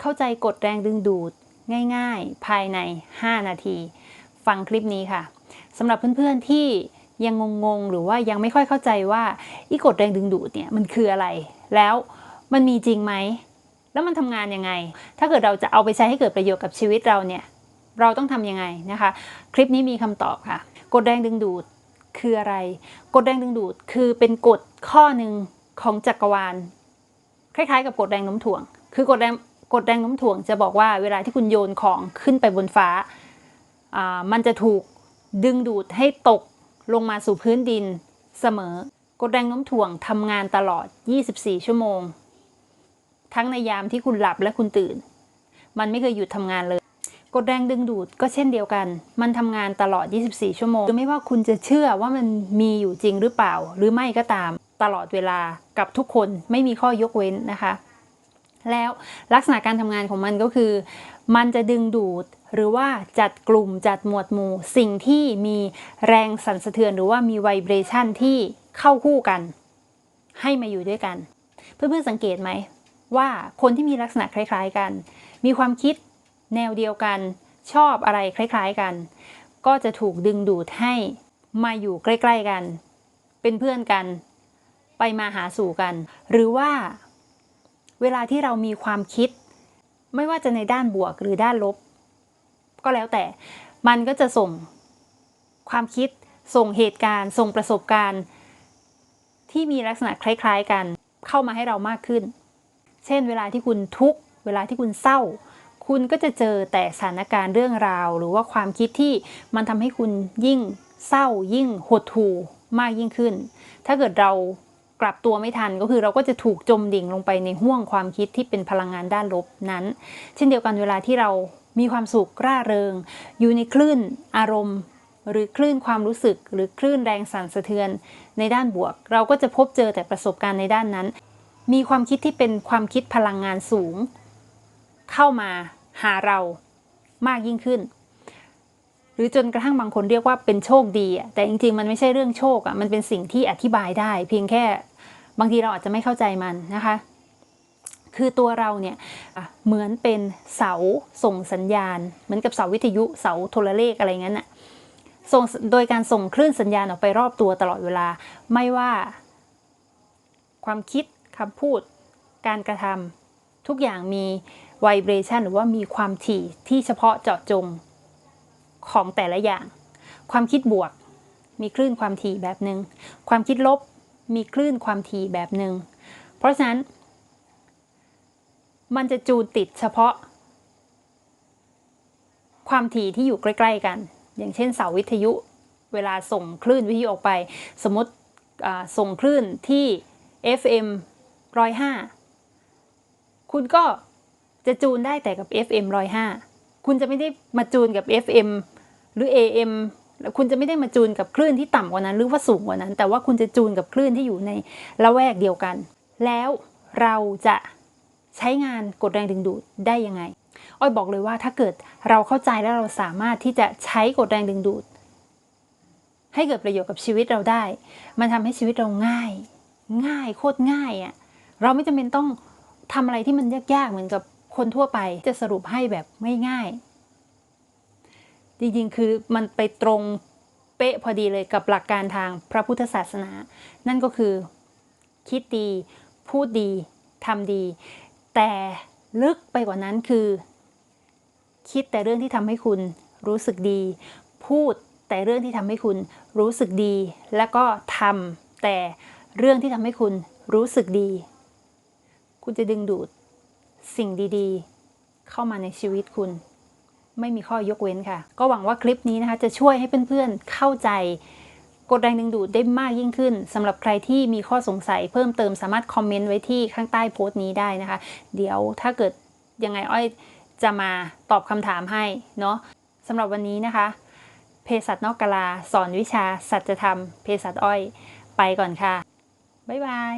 เข้าใจกฎแรงดึงดูดง่ายๆ ภายใน 5 นาที ฟังคลิปนี้ค่ะสำหรับเพื่อนๆที่ยังงงๆ หรือว่ายังไม่ค่อยเข้าใจว่าอีกฎแรงดึงดูดเนี่ยมันคืออะไร แล้วมันมีจริงไหม แล้วมันทำงานยังไง ถ้าเกิดเราจะเอาไปใช้ให้เกิดประโยชน์กับชีวิตเราเนี่ยเราต้องทำยังไงนะคะ คลิปนี้มีคำตอบค่ะกฎแรงดึงดูดคืออะไร กฎแรงดึงดูดคือเป็นกฎข้อหนึ่งของจักรวาล คล้ายๆ กับกฎแรงโน้มถ่วง คือกฎแรง กฎแรงโน้มถ่วงจะบอกว่าเวลาที่คุณโยนของขึ้นไปบนฟ้า มันจะถูกดึงดูดให้ตกลงมาสู่พื้นดินเสมอ กฎแรงโน้มถ่วงทำงานตลอด 24 ชั่วโมง ทั้งในยามที่คุณหลับและคุณตื่น มันไม่เคยหยุดทำงานเลย กฎแรงดึงดูดก็เช่นเดียวกัน มันทำงานตลอด 24 ชั่วโมงไม่ว่าคุณจะเชื่อว่ามันมีอยู่จริงหรือเปล่า หรือไม่ก็ตาม ตลอดเวลากับทุกคนไม่มีข้อยกเว้นนะคะ แล้วลักษณะการทำงานของมันก็คือ มันจะดึงดูดหรือว่าจัดกลุ่มจัดหมวดหมู่ สิ่งที่มีแรงสั่นสะเทือน หรือว่ามีไวเบรชันที่เข้าคู่กัน ให้มาอยู่ด้วยกัน เพื่อนๆสังเกตไหมว่าคนที่มีลักษณะคล้าย ๆกัน มีความคิดแนวเดียวกัน ชอบอะไรคล้าย ๆกัน ก็จะถูกดึงดูดให้มาอยู่ใกล้ ๆกัน เป็นเพื่อนกัน ไปมาหาสู่กัน หรือว่า เวลาที่เรามีความคิด ไม่ว่าจะในด้านบวกหรือด้านลบ ก็แล้วแต่มันก็จะส่งความคิด ส่งเหตุการณ์ ส่งประสบการณ์ ที่มีลักษณะคล้ายๆกันเข้ามาให้เรามากขึ้น เช่น เวลาที่คุณทุกข์เวลาที่คุณเศร้า คุณก็จะเจอแต่สถานการณ์เรื่องราว หรือว่าความคิดที่มันทำให้คุณยิ่งเศร้ายิ่งหดหู่มากยิ่งขึ้น ถ้าเกิดเรา กลับตัวไม่ทันก็คือเราก็จะถูกจมดิ่งลงไปในห่วงความคิดที่เป็นพลังงานด้านลบนั้น เช่นเดียวกันเวลาที่เรามีความสุขร่าเริง อยู่ในคลื่นอารมณ์ หรือคลื่นความรู้สึก หรือคลื่นแรงสั่นสะเทือนในด้านบวก เราก็จะพบเจอแต่ประสบการณ์ในด้านนั้น มีความคิดที่เป็นความคิดพลังงานสูง เข้ามาหาเรามากยิ่งขึ้น หรือจนกระทั่งบางคนเรียกว่าเป็นโชคดีอะแต่จริงๆ มันไม่ใช่เรื่องโชคอะมันเป็นสิ่งที่อธิบายได้ เพียงแค่บางทีเราอาจจะไม่เข้าใจมันนะคะ คือตัวเราเนี่ยเหมือนเป็นเสาส่งสัญญาณ เหมือนกับเสาวิทยุเสาโทรเลขอะไรเงี้ยน่ะส่งโดยการส่งคลื่นสัญญาณออกไปรอบตัวตลอดเวลา ไม่ว่าความคิดคำพูด การกระทำทุกอย่างมีไวเบรชันหรือว่ามีความถี่ที่เฉพาะเจาะจง ของแต่ละอย่าง ความคิดบวก มีคลื่นความถี่แบบหนึง่งความคิดลบมีคลื่นความถี่แบบหนึง่งเพราะฉะนั้น มันจะจูนติดเฉพาะ ความถี่ที่อยู่ใกล้ ๆ กัน อย่างเช่นเสาวิทยุเวลาส่งคลื่นวิทยุออกไป สมมติส่งคลื่นที่ FM 105 คุณก็จะจูนได้แต่กับ FM 105 คุณจะไม่ได้มาจูนกับ FM หรือ AM แล้วคุณจะไม่ได้มาจูนกับคลื่นที่ต่ำกว่านั้น หรือว่าสูงกว่านั้น แต่ว่าคุณจะจูนกับคลื่นที่อยู่ในละแวกเดียวกัน แล้วเราจะใช้งานกฎแรงดึงดูดได้ยังไง อ้อยบอกเลยว่าถ้าเกิดเราเข้าใจแล้วเราสามารถที่จะใช้กฎแรงดึงดูด ให้เกิดประโยชน์กับชีวิตเราได้ มันทำให้ชีวิตเราง่าย ง่ายโคตรง่ายอะ่ะเราไม่จำเป็นต้องทำอะไรที่มันยากๆเหมือนกับคนทั่วไปจะสรุปให้แบบไม่ง่าย จริงๆ คือมันไปตรงเป๊ะพอดีเลยกับหลักการทางพระพุทธศาสนา นั่นก็คือคิดดี พูดดีทำดี แต่ลึกไปกว่านั้นคือ คิดแต่เรื่องที่ทำให้คุณรู้สึกดี พูดแต่เรื่องที่ทำให้คุณรู้สึกดี แล้วก็ทำแต่เรื่องที่ทำให้คุณรู้สึกดี คุณจะดึงดูดสิ่งดีๆ เข้ามาในชีวิตคุณ ไม่มีข้อยกเว้นค่ะ ก็หวังว่าคลิปนี้นะคะ จะช่วยให้เพื่อนๆเข้าใจกดแรงดึงดูดได้มากยิ่งขึ้นสำหรับใครที่มีข้อสงสัยเพิ่มเติมสามารถคอมเมนต์ไว้ที่ข้างใต้โพสต์นี้ได้นะคะ เดี๋ยวถ้าเกิดยังไงอ้อยจะมาตอบคำถามให้เนาะสำหรับวันนี้นะคะเภสัชนอกกาลา สอนวิชาสัจธรรมเภสัชอ้อย ไปก่อนค่ะ บ๊ายบาย